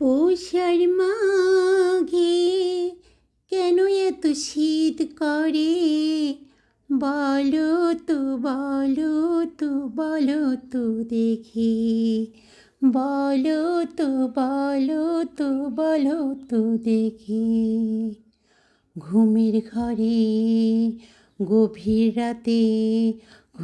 পৌষার মাঘে কেন এত শীত করে? বলো তো বলো তো বলো তো দেখি। বলো তো বলো তো বলো তো দেখি। ঘুমের ঘরে গভীর রাতে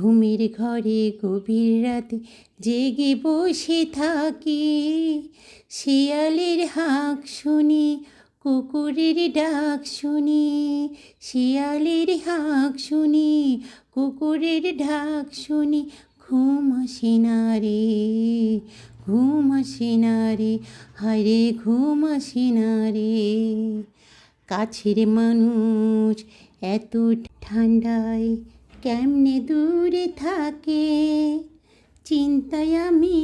ঘুমের ঘরে গভীর রাতে জেগে বসে থাকি। শিয়ালের হাঁক শুনি, কুকুরের ডাক শুনি। শিয়ালের হাঁক শুনি, কুকুরের ডাক শুনি। ঘুম আসে না রে, ঘুম আসে না রে হায় ঘুম আসে না রে। কাছের মানুষ এত ঠান্ডায় কেমনে দূরে থাকে? চিন্তায় আমি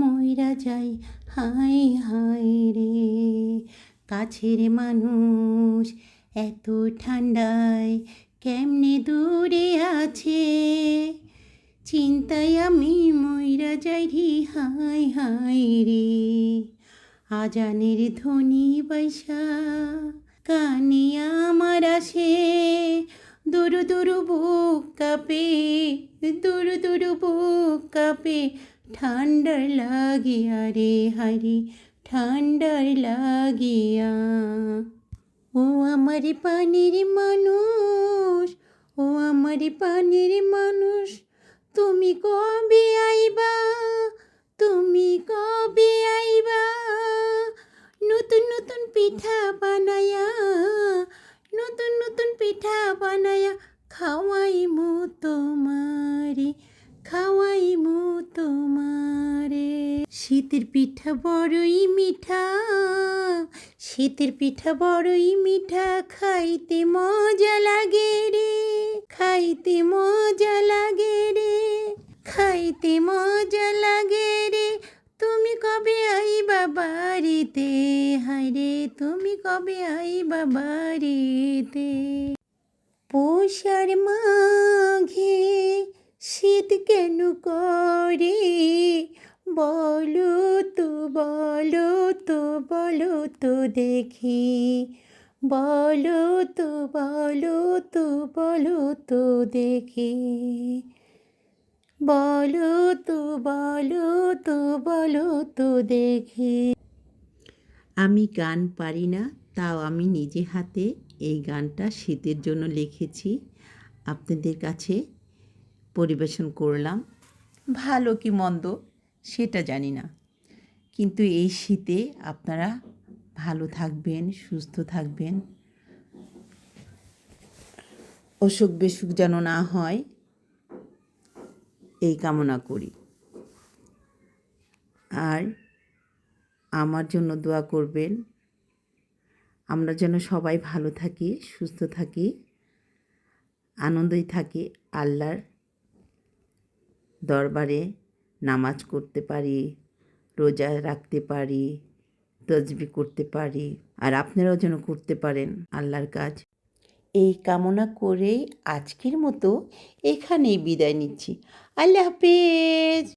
ময়রা যাই হাই হাই রে। কাছের মানুষ এত ঠান্ডায় কেমনে দূরে আছে? চিন্তায় আমি ময়রা যাই রে হাই হাই রে। আজানের ধ্বনি বৈশা কানে আমার আসে দুরু দুরু বুক কাঁপে দুরু দুরু বুক কাঁপে ঠান্ডার লাগিয়া রে হারি ঠান্ডার লাগিয়া ও আমার পানির মানুষ ও আমার পানির মানুষ তুমি কবে আইবা পিঠা বানায়া খাওয়াই মু তোমারে, খাওয়াই তোমারে। শীতের পিঠা বড়ই মিঠা, শীতের পিঠা বড়ই মিঠা, খাইতে মজা লাগে রে, খাইতে মজা লাগে রে, খাইতে মজা লাগে রে। তুমি কবে আইবা বাড়িতে? হায় রে, তুমি কবে আইবা বাড়িতে? পৌষার মাঘে শীত কেন করে? বলো তো বলো তো বলো তো দেখি। বলো তো বলো তো বলো তো দেখি। বলো তো বলো তো বলো তো দেখি। আমি গান পারি না তাও আমি নিজে হাতে এই গানটা শীতের জন্য লিখেছি। আপনাদের কাছে পরিবেশন করলাম। ভালো কি মন্দ, সেটা জানি না। কিন্তু এই শীতে আপনারা ভালো থাকবেন, সুস্থ থাকবেন। অসুখ বিসুখ যেন না হয়, এই কামনা করি। আর আমার জন্য দোয়া করবেন। আমরা যেন সবাই ভালো থাকি, সুস্থ থাকি, আনন্দই থাকি আল্লাহর দরবারে নামাজ করতে পারি, রোজা রাখতে পারি, তজবি করতে পারি আর আপনারাও যেন করতে পারেন আল্লাহর কাজ। এই কামনা করে আজকের মতো এখানেই বিদায় নিচ্ছি। আল্লাহ হাফেজ।